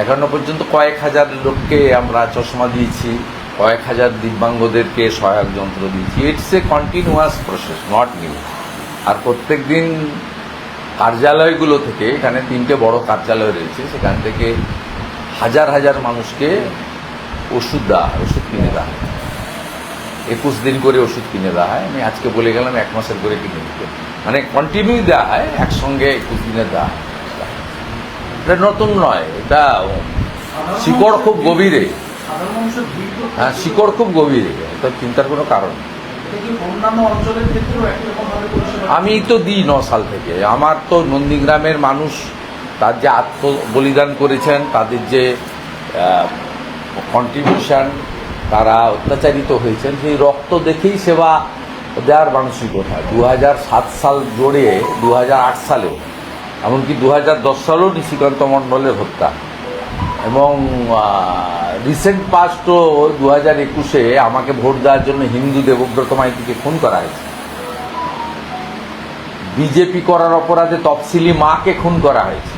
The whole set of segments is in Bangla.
এখনও পর্যন্ত কয়েক হাজার লোককে আমরা চশমা দিয়েছি কয়েক হাজার দিব্যাঙ্গদেরকে সহায়ক যন্ত্র দিয়েছি। It's a continuous process not new আর প্রত্যেক দিন কার্যালয়গুলো থেকে এখানে তিনটে বড় কার্যালয় রয়েছে সেখান থেকে হাজার হাজার মানুষকে ওষুধ দেওয়া হয়, ওষুধ কিনে দেওয়া হয়। একুশ দিন করে ওষুধ কিনে দেওয়া হয়। আমি আজকে বলে গেলাম এক মাসের করে কিনে দিতে। মানে কন্টিনিউ দেওয়া হয় একসঙ্গে একুশ দিনে দেওয়া হয়। এটা নতুন নয়, এটা শিকড় খুব গভীরে। হ্যাঁ শিকড় খুব গভীরে, এটা চিন্তার কোনো কারণ আমি তো দিই ন সাল থেকে। আমার তো নন্দীগ্রামের মানুষ, তার যে আত্ম বলিদান করেছেন, তাদের যে কন্ট্রিবিউশন তারা অত্যাচারিত হয়েছেন, সেই রক্ত দেখেই সেবা দেওয়ার মানসিকতা। দু হাজার সাত সাল জোড়ে দু সালেও এমনকি দু হাজার দশ সালেও নিশিকান্ত মণ্ডলের হত্যা। এবং রিসেন্ট পাস্টও দু হাজার একুশে আমাকে ভোট দেওয়ার জন্য হিন্দু দেবব্রত মাইতিকে খুন করা হয়েছে। বিজেপি করার অপরাধে তফসিলি মাকে খুন করা হয়েছে।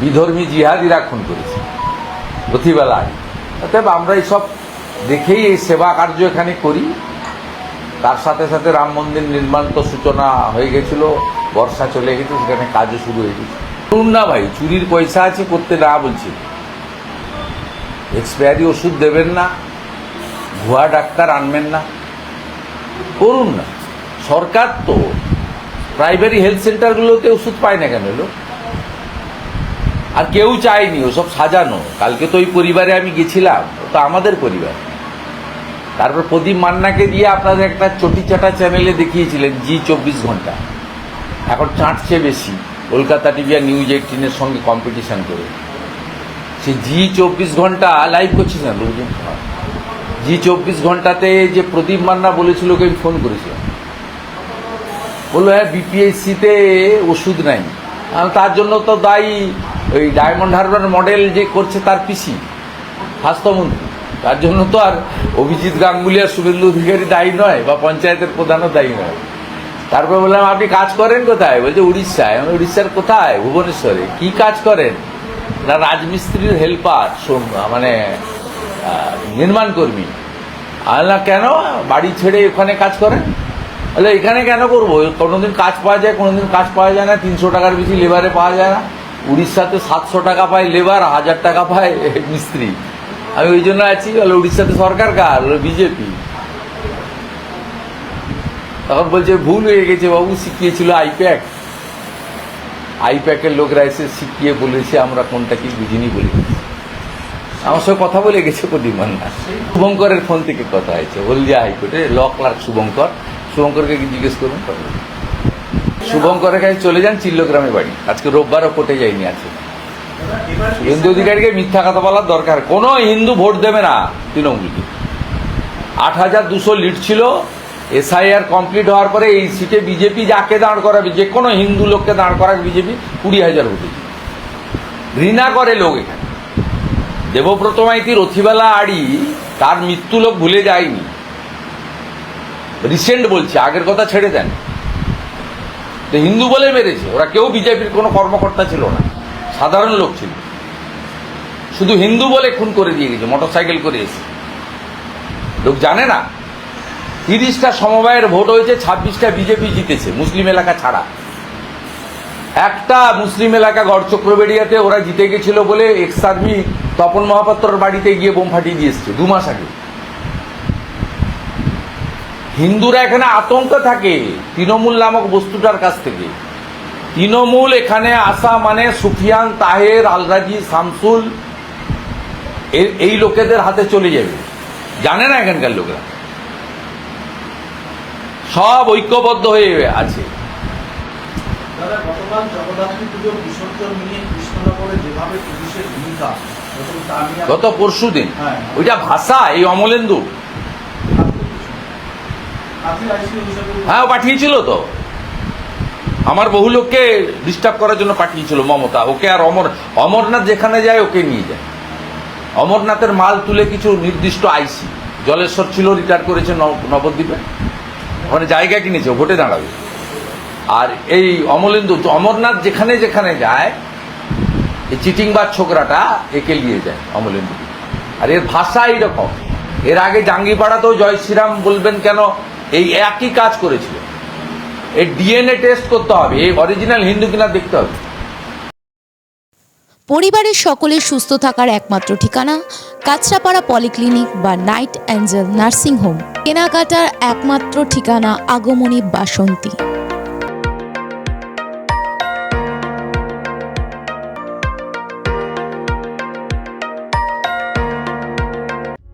বিধর্মী জিহাদিরা খুন করেছে। প্রতিবেলায় অতএব আমরা এইসব দেখেই এই সেবা কার্য এখানে করি। তার সাথে সাথে রাম মন্দির নির্মাণ তো সূচনা হয়ে গেছিল, বর্ষা চলে গেছে সেখানে কাজও শুরু হয়ে গেছে। করুন না ভাই, চুরির পয়সা আছে করতে না বলছি। এক্সপায়ারি ওষুধ দেবেন না, ভুয়া ডাক্তার আনবেন না। করুন না। সরকার তো প্রাইমারি হেলথ সেন্টারগুলোতে ওষুধ পায় না কেন লোক আর কেউ চায়নি, ওসব সাজানো। কালকে তো ওই পরিবারে আমি গেছিলাম তো আমাদের পরিবার। তারপর প্রদীপ মান্নাকে দিয়ে আপনাদের একটা চটি চাটা চ্যানেলে দেখিয়েছিলেন জি চব্বিশ ঘণ্টা। এখন চাঁটছে বেশি, কলকাতা টিভি আর নিউজ এইটিনের সঙ্গে কম্পিটিশান করে। সে জি চব্বিশ ঘণ্টা লাইভ করছিস না, লোকজন জি চব্বিশ ঘন্টাতে যে প্রদীপ মান্না বলেছিল ওকে আমি ফোন করেছিলাম। বলল হ্যাঁ বিপিএসসিতে ওষুধ নাই। তার জন্য তো দায়ী ওই ডায়মন্ড হারবার মডেল যে করছে তার পিসি স্বাস্থ্যমন্ত্রী। তার জন্য তো আর অভিজিৎ গাঙ্গুলি আর শুভেন্দু অধিকারী দায়ী নয় বা পঞ্চায়েতের প্রধানও দায়ী নয়। তারপর বললাম, আপনি কাজ করেন কোথায়? বলছে, উড়িষ্যায়। আমি উড়িষ্যার কোথায়? ভুবনেশ্বরে। কি কাজ করেন? না, রাজমিস্ত্রির হেল্পার মানে নির্মাণ কর্মী। আল্লাহ কেন? বাড়ি ছেড়ে ওখানে কাজ করেন? বলে, এখানে কেন করব? কোনোদিন কাজ পাওয়া যায়, কোনোদিন কাজ পাওয়া যায় না, তিনশো টাকার বেশি লেবারে পাওয়া যায় না। উড়িষ্যাতে সাতশো টাকা পায় লেবার, হাজার টাকা পায় মিস্ত্রি। আমি ওই জন্য আছি, বলে উড়িষ্যাতে সরকার কার? বিজেপি। তখন বলছে, ভুল হয়ে গেছে বাবু, শিখিয়েছিল আইপ্যাক। আইপ্যাকের লোকরা এসে শিখিয়ে বলেছে, আমরা কোনটা কি বুঝিনি বলে আমার সঙ্গে কথা বলে গেছে প্রদীপ মান্না। শুভঙ্করের ফোন থেকে কথা হয়েছে। হলদিয়া হাইকোর্টে ল ক্লার্ক শুভঙ্কর। শুভঙ্করকে কি জিজ্ঞেস করুন? শুভঙ্করের কাছে চলে যান, চিল্লগ্রামে বাড়ি। আজকে রোববারও কোর্টে যায়নি আছে হিন্দু অধিকারীকে মিথ্যা কথা বলার দরকার। কোনো হিন্দু ভোট দেবে না তৃণমূলকে। আট হাজার দুশো লিড ছিল, এসআইআর কমপ্লিট হওয়ার পরে এই সিটে বিজেপি যাকে দাঁড় করাবে, যে কোনো হিন্দু লোককে দাঁড় করাবে বিজেপি, কুড়ি হাজার ভোটে। ঘৃণা করে লোক এখানে। দেবব্রত মাইতি রথিবেলা আড়ি, তার মৃত্যু লোক ভুলে যায়নি। রিসেন্ট বলছে, আগের কথা ছেড়ে দেন। হিন্দু বলে মেরেছে, ওরা কেউ বিজেপির কোনো কর্মকর্তা ছিল না। সাধারণ লোক ছিল। শুধু হিন্দু বলে খুন করে দিয়ে গেছে মোটর সাইকেল করে এসে। লোক জানে না, তিরিশটা সমবায়ের ভোট হয়েছে, ছাব্বিশটা বিজেপি জিতেছে, মুসলিম এলাকা ছাড়া। একটা মুসলিম এলাকা গড়চক্রবেড়িয়াতে ওরা জিতে গেছিল বলে এক্স আর্মি তপন মহাপাত্রর বাড়িতে গিয়ে বোম ফাটিয়ে দিয়ে এসছে, দু মাস আগে। হিন্দুরা এখানে আতঙ্ক থাকে, তৃণমূল নামক বস্তুটার কাছ থেকে। তৃণমূল এখানে আসা মানে সুফিয়ান তাহের আলরাজি শামসুল এই লোকেদের হাতে চলে যাবে। জানে না এখানকার লোকেরা। সব ঐক্যবদ্ধ হয়ে আছে। গত পরশু দিন। হ্যাঁ। ওইটা ভাষা এই অমলেন্দু। হ্যাঁ পাঠিয়েছিল তো। আমার বহু লোককে ডিস্টার্ব করার জন্য পাঠিয়েছিল মমতা। ওকে আর অমর অমরনাথ যেখানে যায়, ওকে নিয়ে যায়। অমরনাথের মাল তুলে কিছু নির্দিষ্ট আইসি। জলেশ্বর ছিল রিটায়ার করেছে নব- নবদ্বীপে। ওখানে জায়গা কিনেছে ভোটে দাঁড়াবে। আর এই অমলেন্দু অমরনাথ যেখানে যেখানে যায়, এই চিটিংবাজ ছোকরাটা একে নিয়ে যায়, অমলেন্দু। আর এর ভাষা এইরকম। এর আগে জাঙ্গিপাড়াতেও জয় শ্রীরাম বলবেন কেন, এই একই কাজ করেছিল। এই ডিএনএ টেস্ট করতে হবে এই অরিজিনাল হিন্দু কিনা দেখতে হবে। পরিবারের সকলের সুস্থ থাকার একমাত্র ঠিকানা কাছড়াপাড়া পলিক্লিনিক বা নাইট অ্যাঞ্জেল নার্সিং হোম। কেনাকাটার একমাত্র ঠিকানা আগমনী বাসন্তী।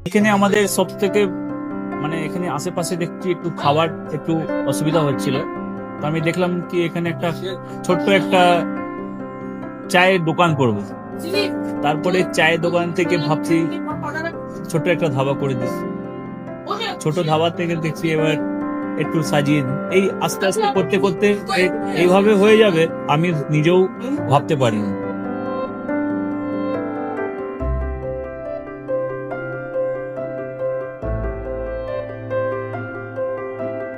এখানে আমাদের সব থেকে মানে এখানে আশেপাশে দেখছি একটু খাবার একটু অসুবিধা হচ্ছিল। তো আমি দেখলাম কি এখানে একটা ছোট্ট একটা চায়ের দোকান করব তারপরে চায়ের দোকান থেকে ভাবছি ছোট একটা ধাবা করে দিস ছোট ধাবা থেকে দেখছি এবার একটু সাজিয়ে। এই আস্তে আস্তে করতে করতে এই- এইভাবে হয়ে যাবে, আমি নিজেও ভাবতে পারিনি।